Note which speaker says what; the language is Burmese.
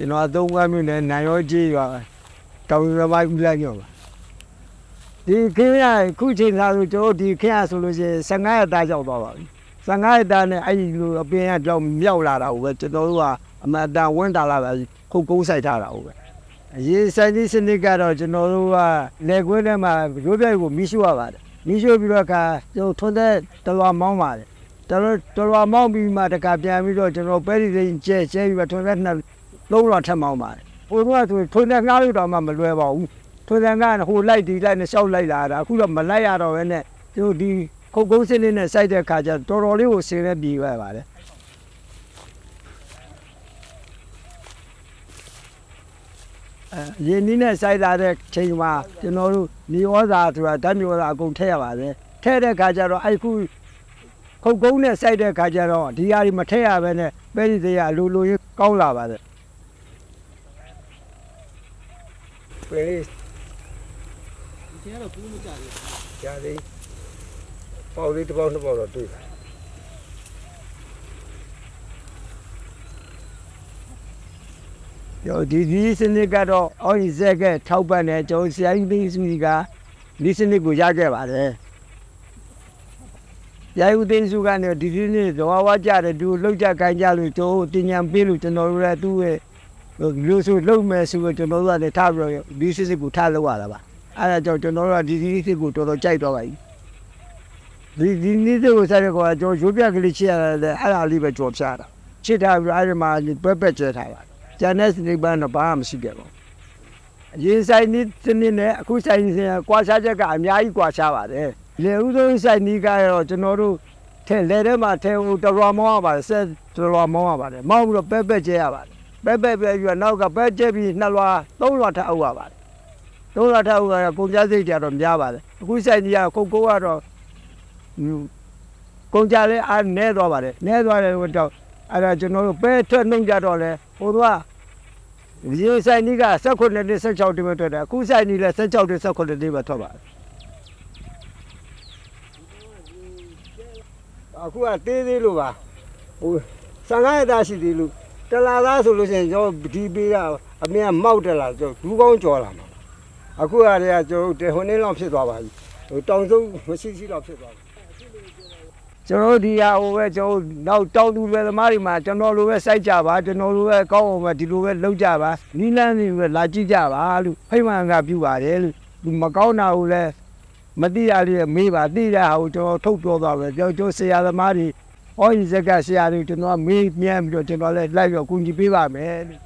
Speaker 1: ကျွန်တော်သုံးကမြို့နယ်နိုင်ရောကြီးရွာတောင်ရမိုင်းဦးလိုက်ညောပါဒီခင်းရခုချိန်သာဆိုကျွန်တော်ဒီခင်းရဆိုလို့ရှိရင်15ရက်သားရောက်သွားပါပြီ15ရက်သားနဲ့အဲ့ဒီလိုအပင်ကကြောင်မြောက်လာတာကိုပဲကျွန်တော်တို့ကအမှန်တန်ဝန်းတာလာပဲခုတ်ကုန်းဆိုင်ထားတာဟုတ်ပဲအရေးဆိုင်ဒီစနစ်ကတော့ကျွန်တော်တို့ကလေကွင်းထဲမှာရိုးပြိုက်ကိုမိရှို့ရပါတယ်မိရှို့ပြီးတော့ကကျွန်တော်ထွန်းတဲ့တလွာမောင်းပါတယ်တော်တော်တော်မောင်းပြီးမှတကပြန်ပြီးတော့ကျွန်တော်ပဲဒီစိန်ကျဲကျဲပြီးတော့ထွန်းတဲ့နှစ် လုံးတော့ထက်မောင်းပါတယ်ဟိုတော့ဆိုထွန်းတဲ့ငားလို့တော့မှမလွယ်ပါဘူးထွန်းတဲ့ငားကဟိုလိုက်ဒီလိုက်နဲ့ရှောက်လိုက်လာတာအခုတော့မလိုက်ရတော့ဘဲနဲ့ကျွန်တော်ဒီခုတ်ကုန်းစနစ်နဲ့စိုက်တဲ့ခါကျတော်တော်လေးကိုဆင်းရဲပြေးရပါတယ်အဲရင်းနှီးနဲ့စိုက်လာတဲ့ချိန်မှာကျွန်တော်တို့မြေဩဇာဆိုတာဓာတ်မြေဩဇာအကုန်ထည့်ရပါတယ်ထည့်တဲ့ခါကျတော့အဲ့ခုခုတ်ကုန်းနဲ့စိုက်တဲ့ခါကျတော့ဒီဟာဒီမထည့်ရဘဲနဲ့ပဲဒီသေးရလိုလိုရကောင်းလာပါတယ် ပလေး
Speaker 2: ဒီချိန်ကတော့ကူးမကြဘူး
Speaker 1: ကြာလေးပေါက်လေးတစ်ပေါက်နှစ်ပေါက်တော့တွေ့ပါယောဒီဒီစနစ်ကတော့အော်ဒီဇက်ကထောက်ပံ့တယ်ကျွန်တော်ဆရာကြီးသိန်းစုကြီးကဒီစနစ်ကိုရခဲ့ပါတယ်ဆရာကြီးသိန်းစုကနေဒီဒီနေ့ဇဝဝကြတယ်သူလှုပ်ကြခိုင်းကြလို့ကျွန်တော်တင်ညာပေးလို့ကျွန်တော်တို့လည်းသူ့ရဲ့ လူဆိုလှုပ်မယ်ဆိုတော့ကျွန်တော်တို့ကလည်းထားပြီးတော့ဒီစနစ်ကိုထားလို့ရတာပါအဲ့ဒါကြောင့်ကျွန်တော်တို့ကဒီဒီစနစ်ကိုတော်တော်ကြိုက်တော့ပါပြီဒီဒီနေ့တို့ဆက်ရကောကျွန်တော်ရိုးပြကလေးချစ်ရတယ်အဲ့ဒါလေးပဲကြော်ပြတာချစ်တာပြီးအဲ့ဒီမှာပက်ပက်ကျဲထားပါကျန်တဲ့စနိပန်းတော့ဘာမှမရှိခဲ့ပါဘူးအရင်ဆိုင်နီးစနစ်နဲ့အခုဆိုင်နီးစနစ်ကွာခြားချက်ကအများကြီးကွာခြားပါတယ်လေဦးဆုံးဆိုင်နီးကတော့ကျွန်တော်တို့ထဲလေထဲမှာထဲဟိုတရွာမောင်းရပါတယ်ဆက်တရွာမောင်းရပါတယ်မောင်းပြီးတော့ပက်ပက်ကျဲရပါတယ် ပက်ပက်ပြပြီးတော့နောက်ကပက်ကျဲပြီးနှစ်လွာသုံးလွာထပ်အုပ်ရပါတယ်သုံးလွာထပ်အုပ်ရတော့ကုန်ကြစိတ်ကြတော့များပါတယ်အခုဆိုင်နီးကခုတ်ကိုကတော့ကုန်ကြလဲအားနဲသွားပါတယ်နဲသွားတယ်ဟိုတော့အဲ့ဒါကျွန်တော်တို့ပဲထွက်နှုံကြတော့လဲဟိုတော့ဒီဆိုင်ကြီးက16နှစ်16တိမထွက်တယ်အခုဆိုင်ကြီးလဲ16တိ16တိပဲထွက်ပါတယ်အခုကတေးသေးလို့ပါဟို15ရက်သားရှိသေးလို့ တလာသားဆိုလို့ရှိရင်ကျွန်တော်ဒီပေးတာအမေကမောက်တယ်လားကျွန်တော်ဒူးကောင်းကြော်လာမှာအခုကတည်းကကျွန်တော်ဟိုနေ့လောက်ဖြစ်သွားပါပြီဟိုတောင်စုံမရှိရှိတော့ဖြစ်သွားပြီကျွန်တော်တို့ဒီဟာဟိုပဲကျွန်တော်တို့နောက်တောင်းသူပဲသမားတွေမှာကျွန်တော်လိုပဲစိုက်ကြပါကျွန်တော်လိုပဲကောင်းအောင်ပဲဒီလိုပဲလုပ်ကြပါနီးလန်းနေပဲလာကြည့်ကြပါလို့ဖိမှန်ကပြုပါတယ်လို့ဒီမကောင်းတာကိုလည်းမသိရလေးမေးပါသိတဲ့ဟာကိုကျွန်တော်ထုတ်ပြောသွားပဲကျွန်တော်ဆရာသမားတွေ ဟောဒီဇက်ကဆရာတွေကျွန်တော်မေးမြန်းပြီးတော့ကျွန်တော်လည်းလိုက်ပြီးတော့ကူညီပေးပါမယ်လို့